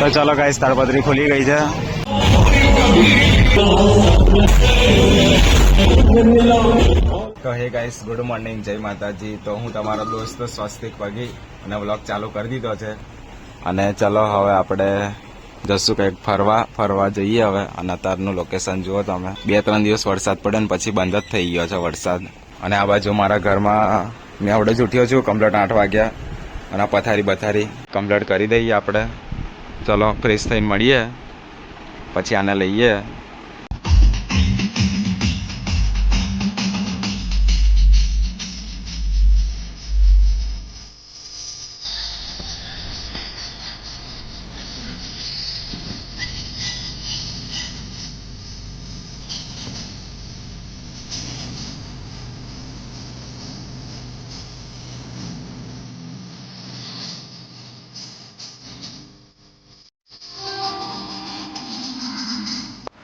તો ચાલો ગાઈસ તાડપત્રી ખુલી ગઈ છે. તો હે ગાઈસ ગુડ મોર્નિંગ જય માતાજી. તો હું તમારો દોસ્ત સ્વસ્તિક પગી અને વ્લોગ ચાલુ કરી દીધો છે. અને ચલો હવે આપણે જશું કંઈક ફરવા. ફરવા જઈએ હવે. અને અત્યારનું લોકેશન જુઓ તમે. બે ત્રણ દિવસ વરસાદ પડે ને પછી બંધ જ થઈ ગયો છે વરસાદ. અને આ બાજુ મારા ઘરમાં, મેં આવડે જ ઉઠ્યો છું કમ્પ્લેટ આઠ વાગ્યા. અને પથારી બથારી કમ્પ્લીટ કરી દઈએ આપણે. ચલો ફ્રેશ થઈને મળીએ. પછી આને લઈએ.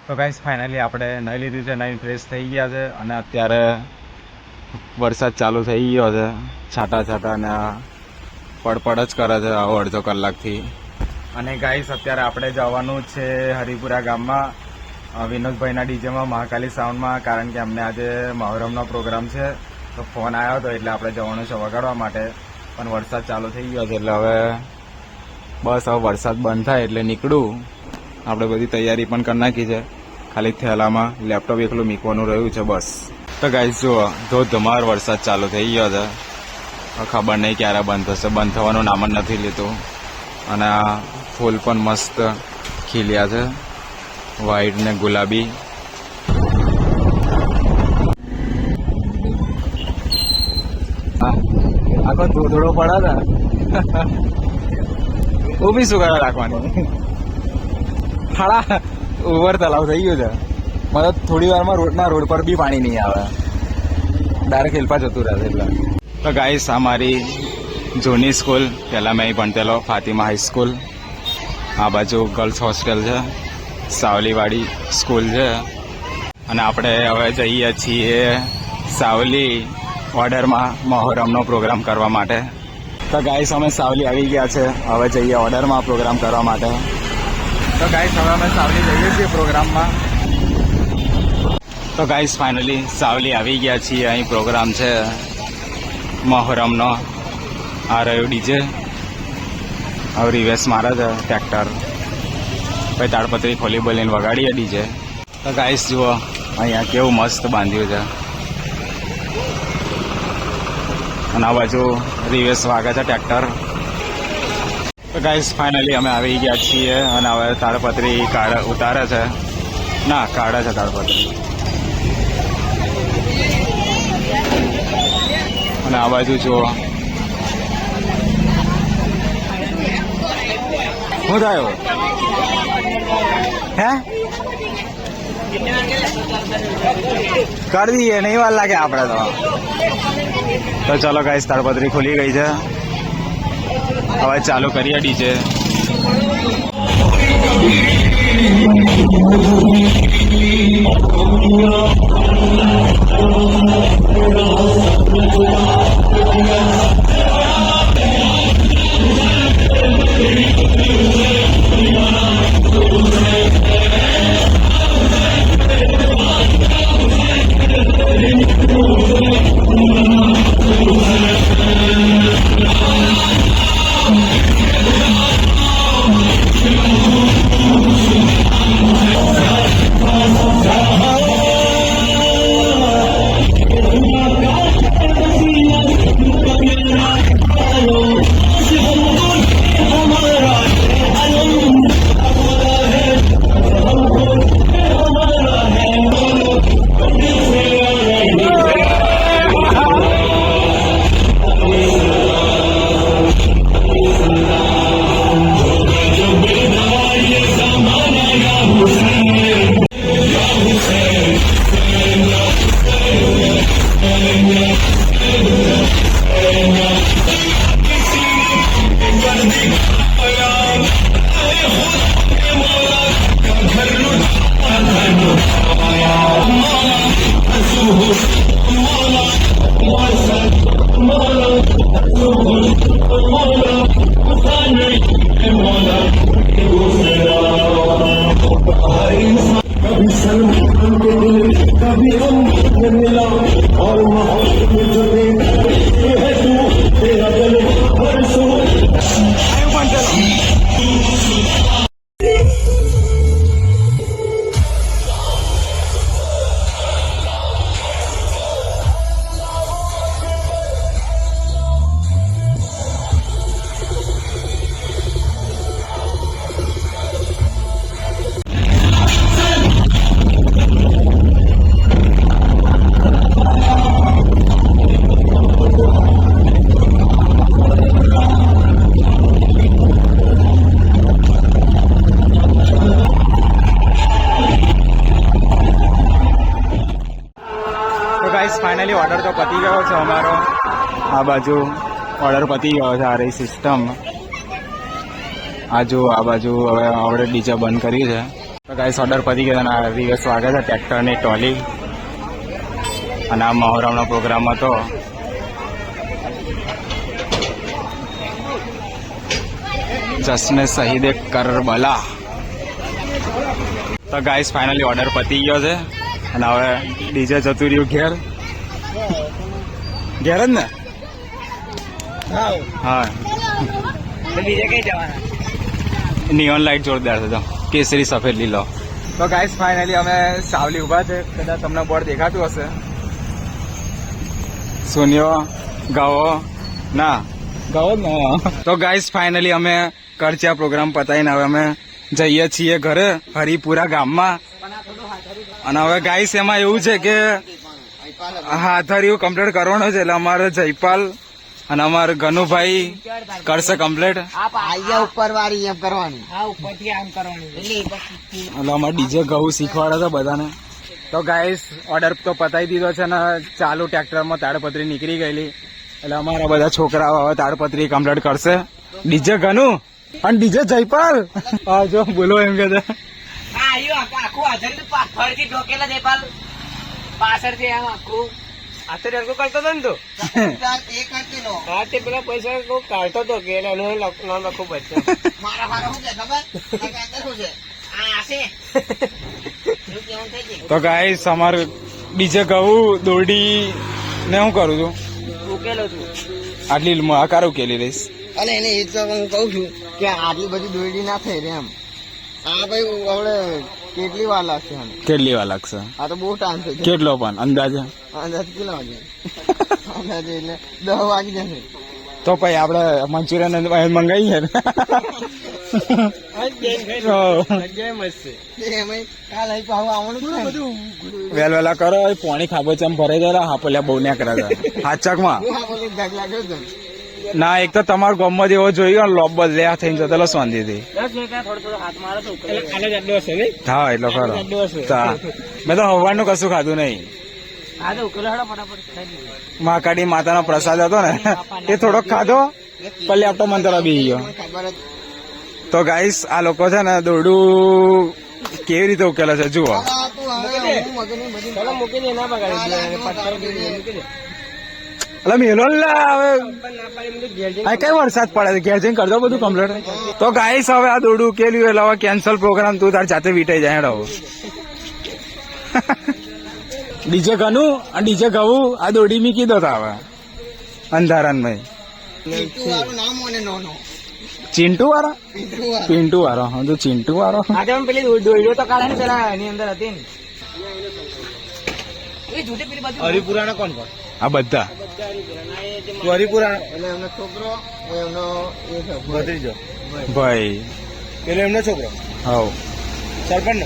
તો ગાઈસ ફાઇનલી આપણે નહીં લીધી છે નહીં ફ્રેશ થઈ ગયા છે અને અત્યારે વરસાદ ચાલુ થઈ ગયો છે. છાંટા છાંટા અને પડપડ જ કરે છે, આવો અડધો કલાકથી. અને ગાઈસ અત્યારે આપણે જવાનું છે હરિપુરા ગામમાં. વિનોદભાઈના ડીજેમાં, મહાકાલી સાઉન્ડમાં કારણ કે અમને આજે મહોરમનો પ્રોગ્રામ છે. તો ફોન આવ્યો હતો એટલે આપણે જવાનું છે વગાડવા માટે. પણ વરસાદ ચાલુ થઈ ગયો છે એટલે હવે બસ, હવે વરસાદ બંધ થાય એટલે નીકળું. આપણે બધી તૈયારી પણ કરી નાખી છે. ખાલી થેલામાં લેપટોપ એકલું મીકવાનું રહ્યું છે બસ. તો ગાઈસ જુઓ, ધોધમાર વરસાદ ચાલુ થઈ ગયો છે. ખબર નહીં ક્યારે બંધ થશે. બંધ થવાનું નામ જ નથી લીધું. અને આ ફૂલ પણ મસ્ત ખીલ્યા છે. વ્હાઈટ ને ગુલાબી. આખો ધોધડો પડે ને. ઊભી શું રાખવાની? ખાડા ઓવર તલાવ થઈ ગયું છે. મતલબ થોડી વારમાં રોડના રોડ પર બી પાણી નહીં આવે. ડાયરેક્ટ હેલ્પા જતું રહે એટલે. તો ગાઈસ આ મારી જૂની સ્કૂલ. પહેલાં મેં ભણતેલો, ફાતિમા હાઈસ્કૂલ આ બાજુ ગર્લ્સ હોસ્ટેલ છે. સાવલીવાડી સ્કૂલ છે. અને આપણે હવે જઈએ છીએ સાવલી ઓર્ડરમાં મહોરમનો પ્રોગ્રામ કરવા માટે. તો ગાઈસ અમે સાવલી આવી ગયા છે. હવે જઈએ ઓર્ડરમાં પ્રોગ્રામ કરવા માટે. તો ગાઈસ હવે અમે સાવલી જઈએ છીએ પ્રોગ્રામમાં. તો ગાઈસ ફાઇનલી સાવલી આવી ગયા છીએ. અહીં પ્રોગ્રામ છે મહોરમનો. આ રહ્યો ડીજે. હવે રિવેસ મારે છે ટ્રેક્ટર. પછી તાડપત્રી ખોલી બોલીને વગાડીએ ડીજે. તો ગાઈસ જુઓ, અહીંયા કેવું મસ્ત બાંધ્યું છે. અને આ બાજુ રિવેસ વાગે છે ટ્રેક્ટર. તો ગાઈસ ફાઇનલી અમે આવી ગયા છીએ અને હવે તાડપત્રી કાઢ ઉતારે છે. ના કાઢે છે તાડપત્રી. અને આ બાજુ જુઓ. શું થયો? હે? કરી દઈએ નહીં વાર લાગે આપણે તો. તો ચાલો ગાઈસ તાડપત્રી ખુલી ગઈ છે. હવે ચાલુ કરીએ ડીજે Almighty. આ બાજુ ઓર્ડર પતી ગયો છે આ રહી સિસ્ટમ આ જો, આ બાજુ હવે આપણે ડીજે બંધ કર્યું છે. તો ગાઈસ ઓર્ડર પતી ગયો અને આ દિવસ વાગે છે ટ્રેક્ટરની ટોલી અને આ મહોરમનો પ્રોગ્રામ હતો. જસને શહીદે કરબલા. તો ગાઈસ ફાઇનલી ઓર્ડર પતી ગયો છે. અને હવે ડીજે જતું રહ્યું ઘેર. ઘેર જ ને? હા. બીજે કઈ જવાના નિયોન લાઈટ જોરદાર છે તો. કેસરી સફેદ લીલો. તો ગાઈસ ફાઇનલી અમે સાવલી ઊભા છે. કદાચ તમને બોર્ડ દેખાતું હશે. સુન્યો ગાવો ના. ગાવો જ ને. તો ગાઈસ ફાઇનલી અમે કરચ્યા પ્રોગ્રામ પતાવીને હવે અમે જઈએ છીએ ઘરે હરિપુરા ગામમાં. અને હવે ગાઈસ એમાં એવું છે કે હાથરિયું કમ્પ્લીટ કરવાનો છે એટલે અમારે જયપાલ અને અમારે ગનુભાઈ કરશે કમ્પ્લીટ આયા ઉપર વાળી એમ કરવાની. હા ઉપર આમ કરવાની. એટલે અમારે ડીજે ઘઉં શીખવાડે છે બધાને. તો ગાઈસ ઓર્ડર તો પતાવી દીધો છે ને ચાલુ ટ્રેક્ટરમાં તાડપત્રી નીકળી ગયેલી. એટલે અમારા બધા છોકરાઓ હવે તાડપત્રી કમ્પ્લીટ કરશે. ડીજે ઘનુ અને ડીજે જયપાલ. હા જો બોલો એમ કે છે. આખું હાજર પાછળથી ઢોકેલા જયપાલ. પાછળથી આમ આખું આધર રંગો કરતો હતો ને તું? હા તે પેલા પૈસા કાઢતો હતો કે એટલે એનું નામ લખવું પડશે મારા મારા શું છે ખબર? શું છે. આ છે એવું કેવું થઈ ગયું? તો ગાઈસ અમારે બીજે ઘઉં દોરડી ને હું કરું છું? ઉકેલો છું આટલી આકાર ઉકેલી રહીશ અને એને એ તો હું કઉ છું કે આટલી બધી દોરડી ના થઈ રે એમ. આ ભાઈ હવે કેટલી વાર લાગશે કેટલી વાર લાગશે? આ તો બહુ ટાઈમ છે કેટલો પણ? અંદાજે? અંદાજ કેટલા વાગે? અંદાજે એટલે દસ વાગી જશે. તો પછી આપણે મંચુરિયન મંગાવીએ ને. એમાંય કાલ અહીં પાછું આવવાનું વેલ વેલા કરો પાણી પોણી ખાબો ચમ ભરાઈ જરા હા પેલા બહુ ન્યા કર્યા હાથ હાચકમાં ના એક તો તમારો ગામમાં જેવો જોયો ને લોબ બદલે આ થઈને જતો શાંતિથી. હા એટલો ખરો. તા મેં તો હવાનું કશું ખાધું નહીં. મહાકાળી માતાનો પ્રસાદ હતો ને એ થોડોક ખાધો પલ્લે આપતો મંત્ર બી ગયો. તો ગાઈસ આ લોકો છે ને દોરડું કેવી રીતે ઉકેલે છે જુઓ. મૂકી દે. એટલે મેલો હવે આ કઈ વરસાદ પડે છે? ઘેર જઈને કરજો બધું કમ્પ્લીટ તો ગાઈસ હવે આ દોડું ઉકેલ્યું એટલે હવે કેન્સલ પ્રોગ્રામ તું તાર જાતે વીટાઈ જાય રહો ડીજે ઘનું અને ડીજે ઘઉં આ દોડી મી કીધો તા હવે. અંધારાન ભાઈ પિન્ટુ વાળું નામ મને નો નો. ચિંટુ વાળો પિન્ટુ વાળું. હા તો ચિંટુ વાળો પેલી દોડ્યો તો કાઢે ને પેલા એની અંદર હતી ને. હરિપુરાના કોણ કોણ? આ બધા? વરીપુરા અને એમનો છોકરો એમનો ભત્રીજો. ભાઈ પેલો એમનો છોકરો? હા સરપંચ